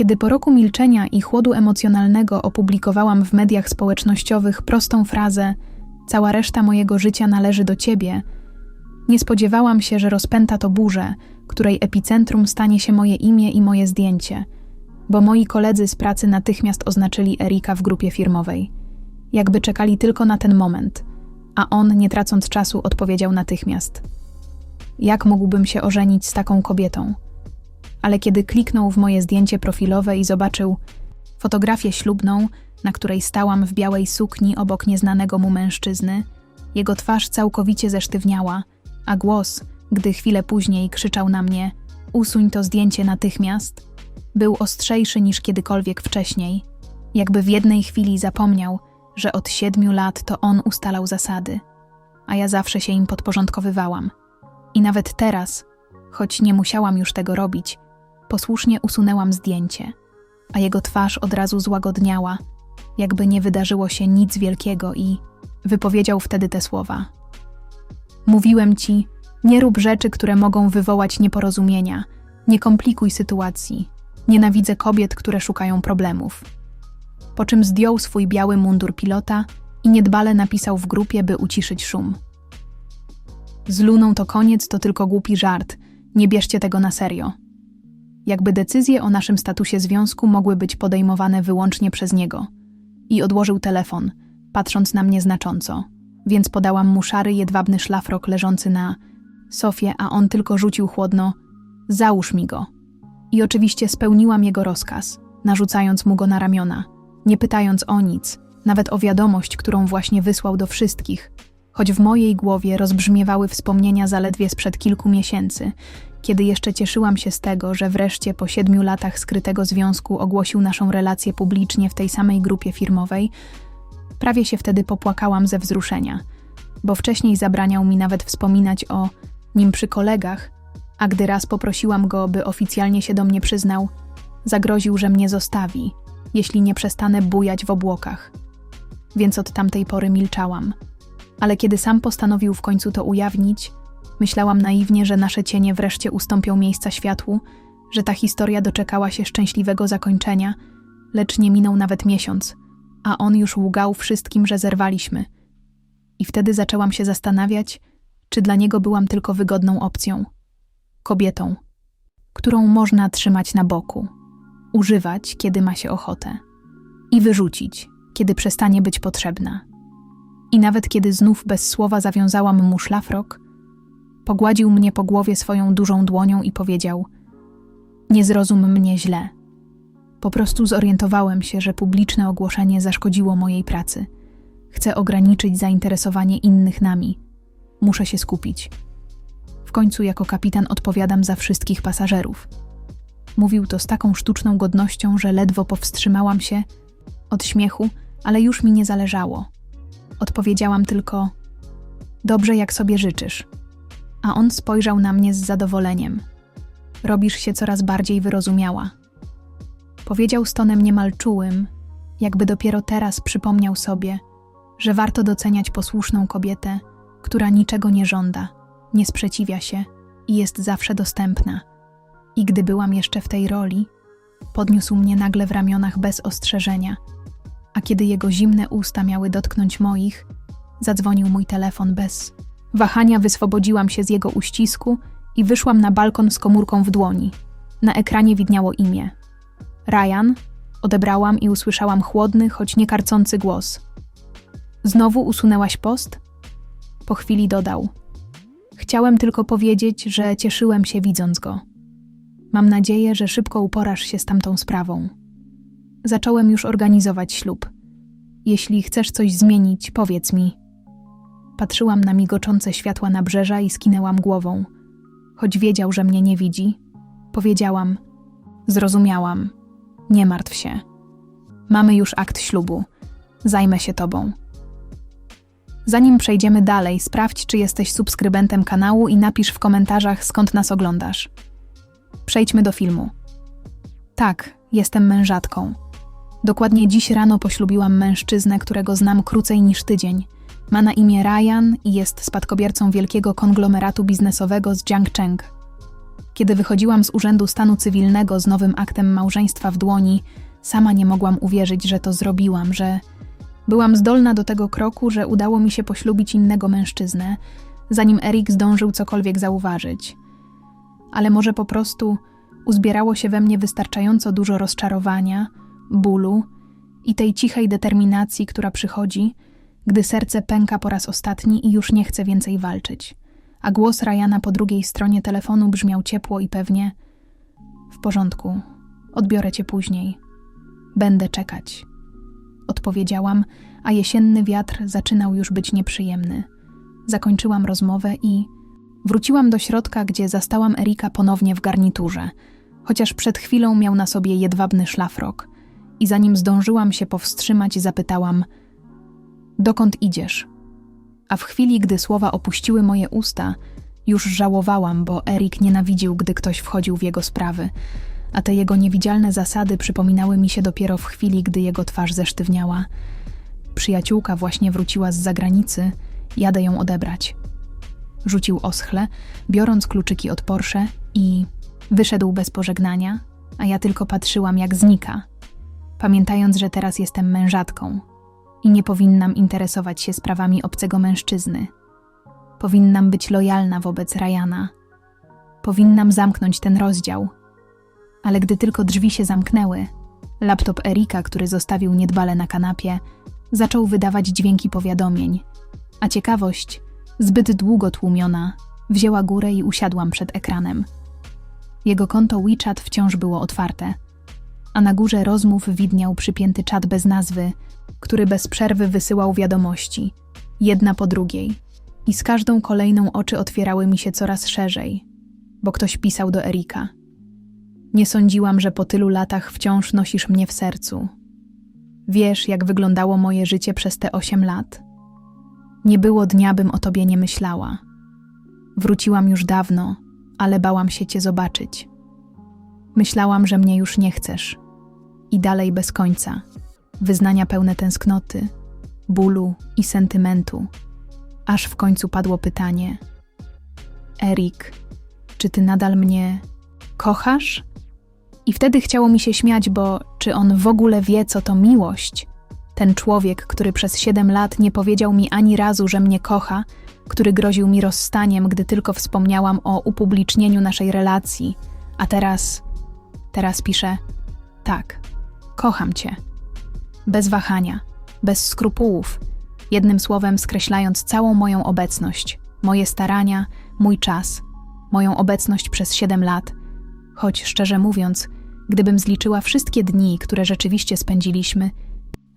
Kiedy po roku milczenia i chłodu emocjonalnego opublikowałam w mediach społecznościowych prostą frazę: Cała reszta mojego życia należy do ciebie, nie spodziewałam się, że rozpęta to burzę, której epicentrum stanie się moje imię i moje zdjęcie, bo moi koledzy z pracy natychmiast oznaczyli Erika w grupie firmowej. Jakby czekali tylko na ten moment, a on, nie tracąc czasu, odpowiedział natychmiast: Jak mógłbym się ożenić z taką kobietą? Ale kiedy kliknął w moje zdjęcie profilowe i zobaczył fotografię ślubną, na której stałam w białej sukni obok nieznanego mu mężczyzny, jego twarz całkowicie zesztywniała, a głos, gdy chwilę później krzyczał na mnie: Usuń to zdjęcie natychmiast, był ostrzejszy niż kiedykolwiek wcześniej, jakby w jednej chwili zapomniał, że od siedmiu lat to on ustalał zasady, a ja zawsze się im podporządkowywałam. I nawet teraz, choć nie musiałam już tego robić, Posłusznie usunęłam zdjęcie, a jego twarz od razu złagodniała, jakby nie wydarzyło się nic wielkiego i wypowiedział wtedy te słowa. Mówiłem ci, nie rób rzeczy, które mogą wywołać nieporozumienia, nie komplikuj sytuacji, nienawidzę kobiet, które szukają problemów. Po czym zdjął swój biały mundur pilota i niedbale napisał w grupie, by uciszyć szum. Z Luną to koniec, to tylko głupi żart, nie bierzcie tego na serio jakby decyzje o naszym statusie związku mogły być podejmowane wyłącznie przez niego. I odłożył telefon, patrząc na mnie znacząco, więc podałam mu szary, jedwabny szlafrok leżący na sofie, a on tylko rzucił chłodno: Załóż mi go. I oczywiście spełniłam jego rozkaz, narzucając mu go na ramiona, nie pytając o nic, nawet o wiadomość, którą właśnie wysłał do wszystkich, choć w mojej głowie rozbrzmiewały wspomnienia zaledwie sprzed kilku miesięcy, kiedy jeszcze cieszyłam się z tego, że wreszcie po siedmiu latach skrytego związku ogłosił naszą relację publicznie w tej samej grupie firmowej, prawie się wtedy popłakałam ze wzruszenia, bo wcześniej zabraniał mi nawet wspominać o nim przy kolegach, a gdy raz poprosiłam go, by oficjalnie się do mnie przyznał, zagroził, że mnie zostawi, jeśli nie przestanę bujać w obłokach. Więc od tamtej pory milczałam. Ale kiedy sam postanowił w końcu to ujawnić, Myślałam naiwnie, że nasze cienie wreszcie ustąpią miejsca światłu, że ta historia doczekała się szczęśliwego zakończenia, lecz nie minął nawet miesiąc, a on już łgał wszystkim, że zerwaliśmy. I wtedy zaczęłam się zastanawiać, czy dla niego byłam tylko wygodną opcją kobietą, którą można trzymać na boku, używać, kiedy ma się ochotę, i wyrzucić, kiedy przestanie być potrzebna. I nawet kiedy znów bez słowa zawiązałam mu szlafrok, Pogładził mnie po głowie swoją dużą dłonią i powiedział: Nie zrozum mnie źle. Po prostu zorientowałem się, że publiczne ogłoszenie zaszkodziło mojej pracy. Chcę ograniczyć zainteresowanie innych nami. Muszę się skupić. W końcu, jako kapitan, odpowiadam za wszystkich pasażerów. Mówił to z taką sztuczną godnością, że ledwo powstrzymałam się od śmiechu, ale już mi nie zależało. Odpowiedziałam tylko: Dobrze, jak sobie życzysz a on spojrzał na mnie z zadowoleniem. Robisz się coraz bardziej wyrozumiała. Powiedział z tonem niemal czułym, jakby dopiero teraz przypomniał sobie, że warto doceniać posłuszną kobietę, która niczego nie żąda, nie sprzeciwia się i jest zawsze dostępna. I gdy byłam jeszcze w tej roli, podniósł mnie nagle w ramionach bez ostrzeżenia, a kiedy jego zimne usta miały dotknąć moich, zadzwonił mój telefon bez Wahania wyswobodziłam się z jego uścisku i wyszłam na balkon z komórką w dłoni. Na ekranie widniało imię. Ryan, odebrałam i usłyszałam chłodny, choć nie karcący głos. Znowu usunęłaś post? Po chwili dodał. Chciałem tylko powiedzieć, że cieszyłem się widząc go. Mam nadzieję, że szybko uporasz się z tamtą sprawą. Zacząłem już organizować ślub. Jeśli chcesz coś zmienić, powiedz mi. Patrzyłam na migoczące światła nabrzeża i skinęłam głową. Choć wiedział, że mnie nie widzi, powiedziałam: Zrozumiałam. Nie martw się. Mamy już akt ślubu. Zajmę się tobą. Zanim przejdziemy dalej, sprawdź, czy jesteś subskrybentem kanału i napisz w komentarzach, skąd nas oglądasz. Przejdźmy do filmu. Tak, jestem mężatką. Dokładnie dziś rano poślubiłam mężczyznę, którego znam krócej niż tydzień – ma na imię Ryan i jest spadkobiercą wielkiego konglomeratu biznesowego z Jiangcheng. Kiedy wychodziłam z Urzędu Stanu Cywilnego z nowym aktem małżeństwa w dłoni, sama nie mogłam uwierzyć, że to zrobiłam, że byłam zdolna do tego kroku, że udało mi się poślubić innego mężczyznę, zanim Erik zdążył cokolwiek zauważyć. Ale może po prostu uzbierało się we mnie wystarczająco dużo rozczarowania, bólu i tej cichej determinacji, która przychodzi, gdy serce pęka po raz ostatni i już nie chce więcej walczyć. A głos Ryana po drugiej stronie telefonu brzmiał ciepło i pewnie: W porządku, odbiorę cię później. Będę czekać. Odpowiedziałam, a jesienny wiatr zaczynał już być nieprzyjemny. Zakończyłam rozmowę i wróciłam do środka, gdzie zastałam Erika ponownie w garniturze, chociaż przed chwilą miał na sobie jedwabny szlafrok. I zanim zdążyłam się powstrzymać, zapytałam: Dokąd idziesz? A w chwili, gdy słowa opuściły moje usta, już żałowałam, bo Erik nienawidził, gdy ktoś wchodził w jego sprawy, a te jego niewidzialne zasady przypominały mi się dopiero w chwili, gdy jego twarz zesztywniała. Przyjaciółka właśnie wróciła z zagranicy, jadę ją odebrać. Rzucił oschle, biorąc kluczyki od Porsche i wyszedł bez pożegnania, a ja tylko patrzyłam, jak znika, pamiętając, że teraz jestem mężatką i nie powinnam interesować się sprawami obcego mężczyzny. Powinnam być lojalna wobec Ryana. Powinnam zamknąć ten rozdział. Ale gdy tylko drzwi się zamknęły, laptop Erika, który zostawił niedbale na kanapie, zaczął wydawać dźwięki powiadomień, a ciekawość, zbyt długo tłumiona, wzięła górę i usiadłam przed ekranem. Jego konto WeChat wciąż było otwarte, a na górze rozmów widniał przypięty czat bez nazwy, który bez przerwy wysyłał wiadomości, jedna po drugiej, i z każdą kolejną oczy otwierały mi się coraz szerzej, bo ktoś pisał do Erika. Nie sądziłam, że po tylu latach wciąż nosisz mnie w sercu. Wiesz, jak wyglądało moje życie przez te osiem lat. Nie było dnia, bym o tobie nie myślała. Wróciłam już dawno, ale bałam się cię zobaczyć. Myślałam, że mnie już nie chcesz. I dalej bez końca. Wyznania pełne tęsknoty, bólu i sentymentu. Aż w końcu padło pytanie: Erik, czy ty nadal mnie kochasz? I wtedy chciało mi się śmiać, bo czy on w ogóle wie, co to miłość? Ten człowiek, który przez siedem lat nie powiedział mi ani razu, że mnie kocha, który groził mi rozstaniem, gdy tylko wspomniałam o upublicznieniu naszej relacji, a teraz, teraz pisze: Tak, kocham cię. Bez wahania, bez skrupułów, jednym słowem skreślając całą moją obecność, moje starania, mój czas, moją obecność przez siedem lat, choć szczerze mówiąc, gdybym zliczyła wszystkie dni, które rzeczywiście spędziliśmy,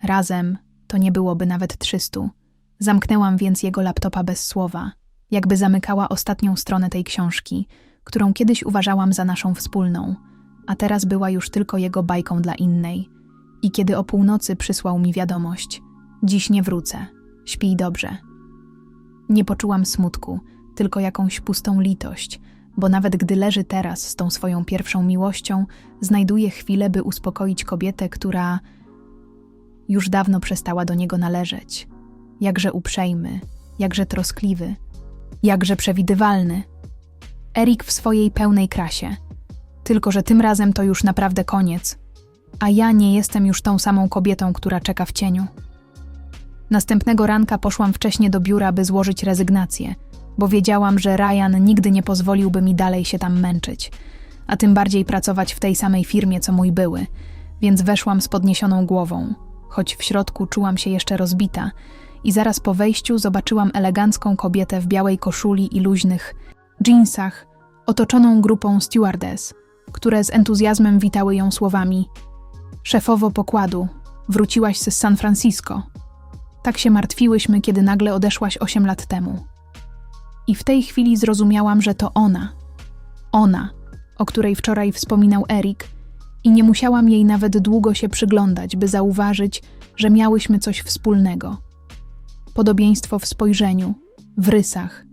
razem to nie byłoby nawet trzystu. Zamknęłam więc jego laptopa bez słowa, jakby zamykała ostatnią stronę tej książki, którą kiedyś uważałam za naszą wspólną, a teraz była już tylko jego bajką dla innej. I kiedy o północy przysłał mi wiadomość: Dziś nie wrócę, śpij dobrze. Nie poczułam smutku, tylko jakąś pustą litość, bo nawet gdy leży teraz z tą swoją pierwszą miłością, znajduje chwilę, by uspokoić kobietę, która już dawno przestała do niego należeć. Jakże uprzejmy, jakże troskliwy, jakże przewidywalny. Erik w swojej pełnej krasie. Tylko, że tym razem to już naprawdę koniec, a ja nie jestem już tą samą kobietą, która czeka w cieniu. Następnego ranka poszłam wcześnie do biura, by złożyć rezygnację, bo wiedziałam, że Ryan nigdy nie pozwoliłby mi dalej się tam męczyć, a tym bardziej pracować w tej samej firmie, co mój były, więc weszłam z podniesioną głową, choć w środku czułam się jeszcze rozbita i zaraz po wejściu zobaczyłam elegancką kobietę w białej koszuli i luźnych jeansach, otoczoną grupą stewardess, które z entuzjazmem witały ją słowami: Szefowo pokładu, wróciłaś z San Francisco. Tak się martwiłyśmy, kiedy nagle odeszłaś osiem lat temu. I w tej chwili zrozumiałam, że to ona. Ona, o której wczoraj wspominał Erik, i nie musiałam jej nawet długo się przyglądać, by zauważyć, że miałyśmy coś wspólnego. Podobieństwo w spojrzeniu, w rysach,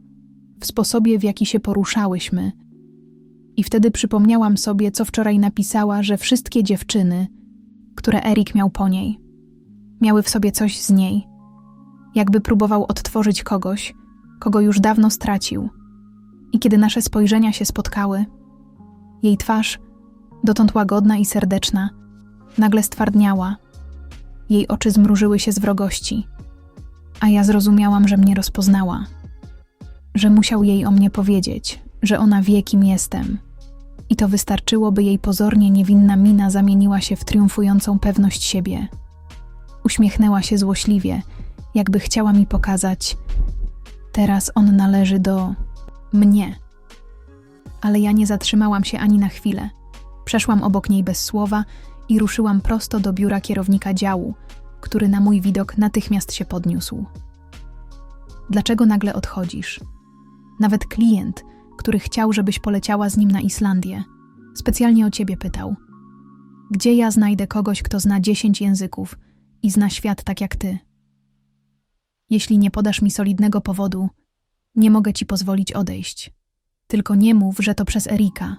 w sposobie, w jaki się poruszałyśmy. I wtedy przypomniałam sobie, co wczoraj napisała, że wszystkie dziewczyny, które Erik miał po niej, miały w sobie coś z niej, jakby próbował odtworzyć kogoś, kogo już dawno stracił. I kiedy nasze spojrzenia się spotkały, Jej twarz, dotąd łagodna i serdeczna, nagle stwardniała. Jej oczy zmrużyły się z wrogości, a ja zrozumiałam, że mnie rozpoznała, że musiał jej o mnie powiedzieć, że ona wie, kim jestem. I to wystarczyło, by jej pozornie niewinna mina zamieniła się w triumfującą pewność siebie. Uśmiechnęła się złośliwie, jakby chciała mi pokazać: Teraz on należy do mnie. Ale ja nie zatrzymałam się ani na chwilę. Przeszłam obok niej bez słowa i ruszyłam prosto do biura kierownika działu, który na mój widok natychmiast się podniósł. Dlaczego nagle odchodzisz? Nawet klient, który chciał, żebyś poleciała z nim na Islandię, specjalnie o ciebie pytał. Gdzie ja znajdę kogoś, kto zna dziesięć języków i zna świat tak jak ty? Jeśli nie podasz mi solidnego powodu, nie mogę ci pozwolić odejść. Tylko nie mów, że to przez Erika.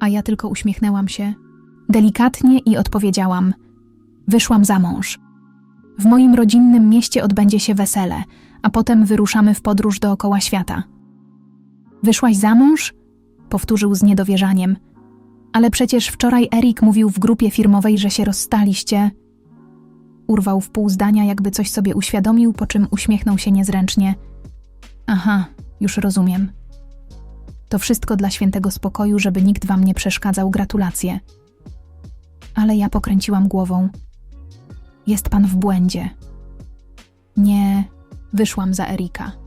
A ja tylko uśmiechnęłam się delikatnie i odpowiedziałam: Wyszłam za mąż. W moim rodzinnym mieście odbędzie się wesele, a potem wyruszamy w podróż dookoła świata. Wyszłaś za mąż? Powtórzył z niedowierzaniem. Ale przecież wczoraj Erik mówił w grupie firmowej, że się rozstaliście. Urwał w pół zdania, jakby coś sobie uświadomił, po czym uśmiechnął się niezręcznie. Aha, już rozumiem. To wszystko dla świętego spokoju, żeby nikt wam nie przeszkadzał. Gratulacje. Ale ja pokręciłam głową. Jest pan w błędzie. Nie, wyszłam za Erika.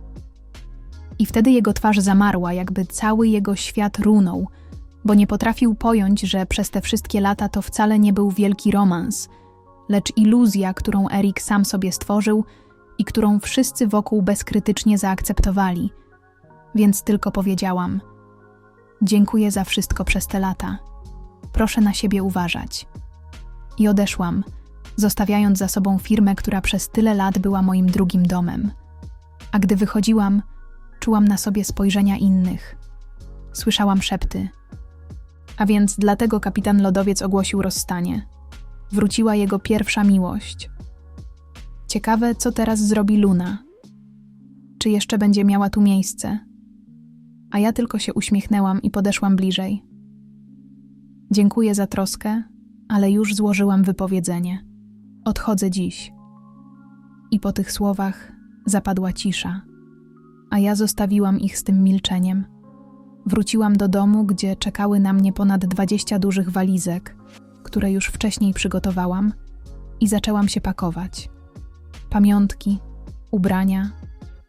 I wtedy jego twarz zamarła, jakby cały jego świat runął, bo nie potrafił pojąć, że przez te wszystkie lata to wcale nie był wielki romans, lecz iluzja, którą Erik sam sobie stworzył i którą wszyscy wokół bezkrytycznie zaakceptowali. Więc tylko powiedziałam: Dziękuję za wszystko przez te lata. Proszę na siebie uważać. I odeszłam, zostawiając za sobą firmę, która przez tyle lat była moim drugim domem. A gdy wychodziłam, czułam na sobie spojrzenia innych. Słyszałam szepty. A więc dlatego kapitan Lodowiec ogłosił rozstanie. Wróciła jego pierwsza miłość. Ciekawe, co teraz zrobi Luna. Czy jeszcze będzie miała tu miejsce? A ja tylko się uśmiechnęłam i podeszłam bliżej. Dziękuję za troskę, ale już złożyłam wypowiedzenie. Odchodzę dziś. I po tych słowach zapadła cisza, a ja zostawiłam ich z tym milczeniem. Wróciłam do domu, gdzie czekały na mnie ponad dwadzieścia dużych walizek, które już wcześniej przygotowałam, i zaczęłam się pakować. Pamiątki, ubrania,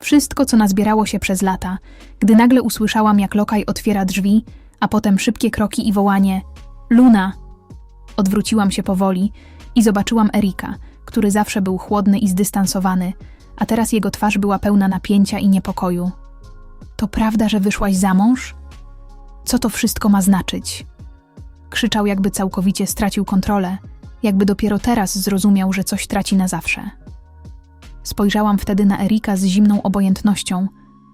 wszystko, co nazbierało się przez lata, gdy nagle usłyszałam, jak lokaj otwiera drzwi, a potem szybkie kroki i wołanie: Luna! Odwróciłam się powoli i zobaczyłam Erika, który zawsze był chłodny i zdystansowany, a teraz jego twarz była pełna napięcia i niepokoju. To prawda, że wyszłaś za mąż? Co to wszystko ma znaczyć? Krzyczał, jakby całkowicie stracił kontrolę, jakby dopiero teraz zrozumiał, że coś traci na zawsze. Spojrzałam wtedy na Erika z zimną obojętnością,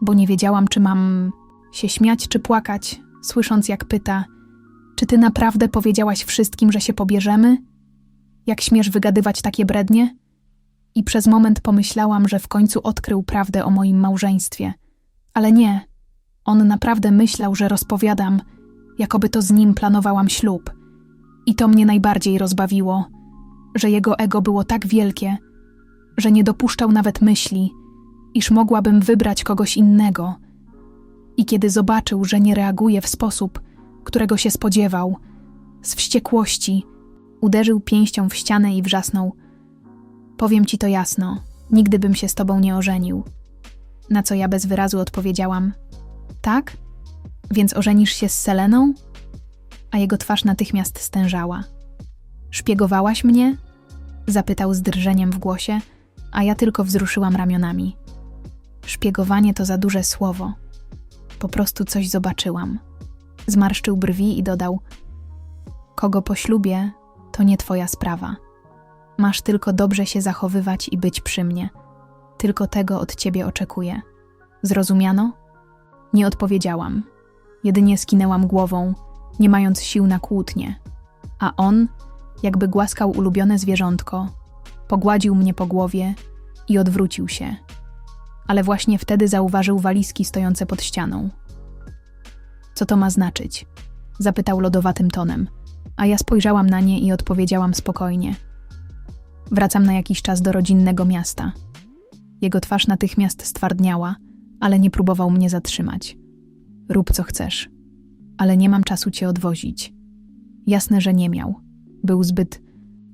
bo nie wiedziałam, czy mam się śmiać czy płakać, słysząc jak pyta: Czy ty naprawdę powiedziałaś wszystkim, że się pobierzemy? Jak śmiesz wygadywać takie brednie? I przez moment pomyślałam, że w końcu odkrył prawdę o moim małżeństwie. Ale nie. On naprawdę myślał, że rozpowiadam, jakoby to z nim planowałam ślub. I to mnie najbardziej rozbawiło, że jego ego było tak wielkie, że nie dopuszczał nawet myśli, iż mogłabym wybrać kogoś innego. I kiedy zobaczył, że nie reaguje w sposób, którego się spodziewał, z wściekłości uderzył pięścią w ścianę i wrzasnął: Powiem ci to jasno, nigdy bym się z tobą nie ożenił. Na co ja bez wyrazu odpowiedziałam: Tak? Więc ożenisz się z Seleną? A jego twarz natychmiast stężała. Szpiegowałaś mnie? Zapytał z drżeniem w głosie, a ja tylko wzruszyłam ramionami. Szpiegowanie to za duże słowo. Po prostu coś zobaczyłam. Zmarszczył brwi i dodał: Kogo poślubię, to nie twoja sprawa. Masz tylko dobrze się zachowywać i być przy mnie. Tylko tego od ciebie oczekuję. Zrozumiano? Nie odpowiedziałam. Jedynie skinęłam głową, nie mając sił na kłótnie. A on, jakby głaskał ulubione zwierzątko, pogładził mnie po głowie i odwrócił się. Ale właśnie wtedy zauważył walizki stojące pod ścianą. Co to ma znaczyć? Zapytał lodowatym tonem, a ja spojrzałam na nie i odpowiedziałam spokojnie. Wracam na jakiś czas do rodzinnego miasta. Jego twarz natychmiast stwardniała, ale nie próbował mnie zatrzymać. Rób co chcesz, ale nie mam czasu cię odwozić. Jasne, że nie miał. Był zbyt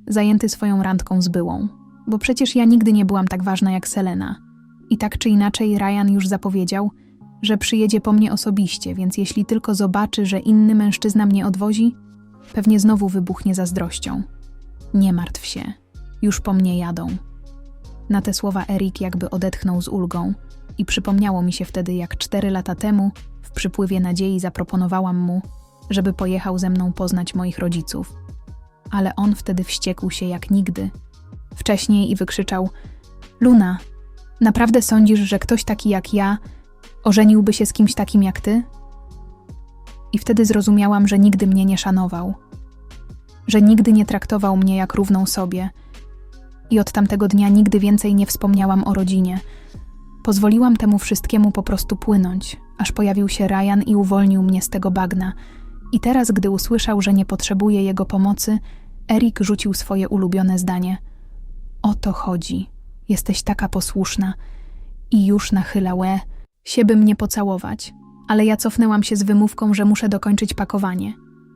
zajęty swoją randką z byłą, bo przecież ja nigdy nie byłam tak ważna jak Selena. I tak czy inaczej Ryan już zapowiedział, że przyjedzie po mnie osobiście, więc jeśli tylko zobaczy, że inny mężczyzna mnie odwozi, pewnie znowu wybuchnie zazdrością. Nie martw się, już po mnie jadą. Na te słowa Erik jakby odetchnął z ulgą i przypomniało mi się wtedy, jak cztery lata temu w przypływie nadziei zaproponowałam mu, żeby pojechał ze mną poznać moich rodziców. Ale on wtedy wściekł się jak nigdy. Wcześniej i wykrzyczał: Luna, naprawdę sądzisz, że ktoś taki jak ja ożeniłby się z kimś takim jak ty? I wtedy zrozumiałam, że nigdy mnie nie szanował, że nigdy nie traktował mnie jak równą sobie. I od tamtego dnia nigdy więcej nie wspomniałam o rodzinie. Pozwoliłam temu wszystkiemu po prostu płynąć, aż pojawił się Ryan i uwolnił mnie z tego bagna. I teraz, gdy usłyszał, że nie potrzebuje jego pomocy, Erik rzucił swoje ulubione zdanie: O to chodzi. Jesteś taka posłuszna. I już nachyla łe, sieby mnie pocałować. Ale ja cofnęłam się z wymówką, że muszę dokończyć pakowanie.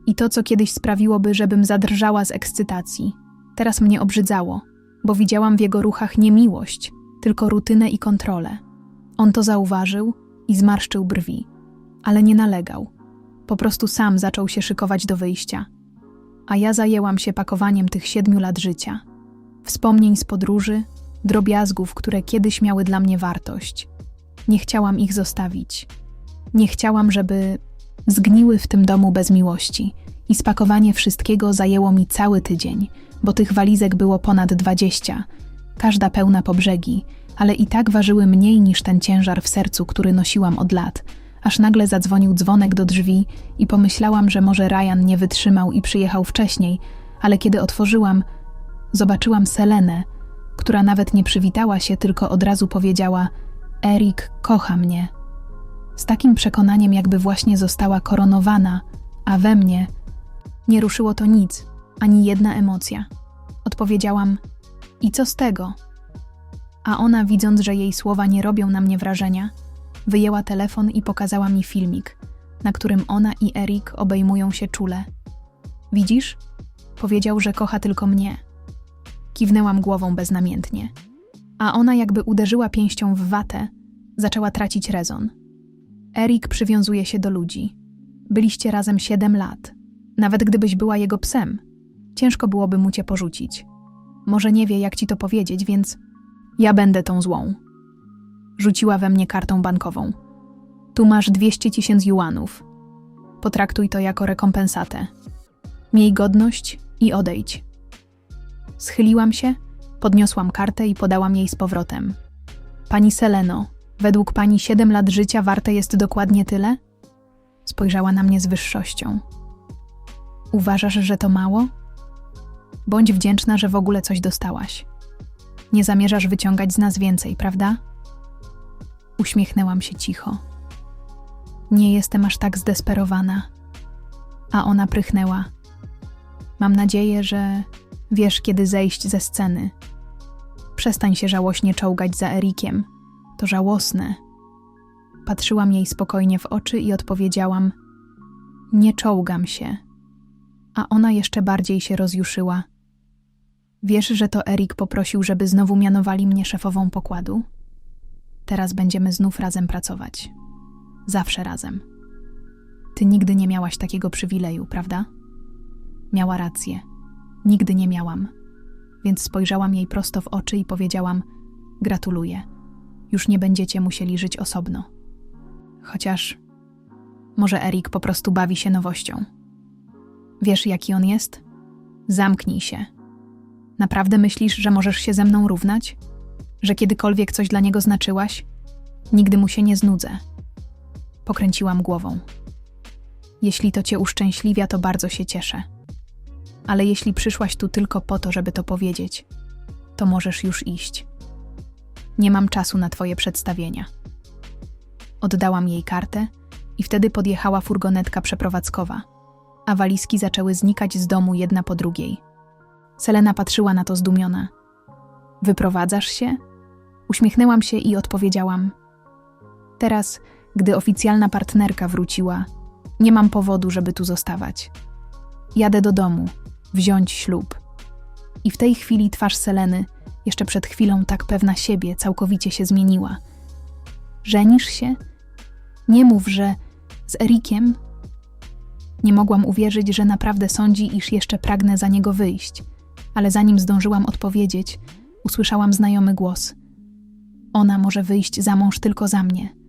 I to, co kiedyś sprawiłoby, żebym zadrżała z ekscytacji, teraz mnie obrzydzało, bo widziałam w jego ruchach nie miłość, tylko rutynę i kontrolę. On to zauważył i zmarszczył brwi, ale nie nalegał. Po prostu sam zaczął się szykować do wyjścia. A ja zajęłam się pakowaniem tych siedmiu lat życia. Wspomnień z podróży, drobiazgów, które kiedyś miały dla mnie wartość. Nie chciałam ich zostawić. Nie chciałam, żeby zgniły w tym domu bez miłości. I spakowanie wszystkiego zajęło mi cały tydzień, bo tych walizek było ponad dwadzieścia, każda pełna po brzegi, ale i tak ważyły mniej niż ten ciężar w sercu, który nosiłam od lat, aż nagle zadzwonił dzwonek do drzwi i pomyślałam, że może Ryan nie wytrzymał i przyjechał wcześniej, ale kiedy otworzyłam, zobaczyłam Selenę, która nawet nie przywitała się, tylko od razu powiedziała: Erik kocha mnie. Z takim przekonaniem, jakby właśnie została koronowana, a we mnie nie ruszyło to nic, ani jedna emocja. Odpowiedziałam: I co z tego? A ona, widząc, że jej słowa nie robią na mnie wrażenia, wyjęła telefon i pokazała mi filmik, na którym ona i Erik obejmują się czule. Widzisz? Powiedział, że kocha tylko mnie. Kiwnęłam głową beznamiętnie. A ona, jakby uderzyła pięścią w watę, zaczęła tracić rezon. Erik przywiązuje się do ludzi. Byliście razem siedem lat. Nawet gdybyś była jego psem, ciężko byłoby mu cię porzucić. Może nie wie, jak ci to powiedzieć, więc ja będę tą złą. Rzuciła we mnie kartą bankową. Tu masz 200 tysięcy juanów. Potraktuj to jako rekompensatę. Miej godność i odejdź. Schyliłam się, podniosłam kartę i podałam jej z powrotem. Pani Seleno, według pani 7 lat życia warte jest dokładnie tyle? Spojrzała na mnie z wyższością. Uważasz, że to mało? Bądź wdzięczna, że w ogóle coś dostałaś. Nie zamierzasz wyciągać z nas więcej, prawda? Uśmiechnęłam się cicho. Nie jestem aż tak zdesperowana. A ona prychnęła. Mam nadzieję, że wiesz, kiedy zejść ze sceny. Przestań się żałośnie czołgać za Erikiem. To żałosne. Patrzyłam jej spokojnie w oczy i odpowiedziałam: Nie czołgam się. A ona jeszcze bardziej się rozjuszyła. Wiesz, że to Erik poprosił, żeby znowu mianowali mnie szefową pokładu? Teraz będziemy znów razem pracować. Zawsze razem. Ty nigdy nie miałaś takiego przywileju, prawda? Miała rację. Nigdy nie miałam. Więc spojrzałam jej prosto w oczy i powiedziałam: Gratuluję. Już nie będziecie musieli żyć osobno. Chociaż może Erik po prostu bawi się nowością. Wiesz, jaki on jest? Zamknij się. Naprawdę myślisz, że możesz się ze mną równać? Że kiedykolwiek coś dla niego znaczyłaś? Nigdy mu się nie znudzę. Pokręciłam głową. Jeśli to cię uszczęśliwia, to bardzo się cieszę. Ale jeśli przyszłaś tu tylko po to, żeby to powiedzieć, to możesz już iść. Nie mam czasu na twoje przedstawienia. Oddałam jej kartę i wtedy podjechała furgonetka przeprowadzkowa. A walizki zaczęły znikać z domu jedna po drugiej. Selena patrzyła na to zdumiona. Wyprowadzasz się? Uśmiechnęłam się i odpowiedziałam: Teraz, gdy oficjalna partnerka wróciła, nie mam powodu, żeby tu zostawać. Jadę do domu, wziąć ślub. I w tej chwili twarz Seleny, jeszcze przed chwilą tak pewna siebie, całkowicie się zmieniła. Żenisz się? Nie mów, że z Erikiem? Nie mogłam uwierzyć, że naprawdę sądzi, iż jeszcze pragnę za niego wyjść, ale zanim zdążyłam odpowiedzieć, usłyszałam znajomy głos. Ona może wyjść za mąż tylko za mnie.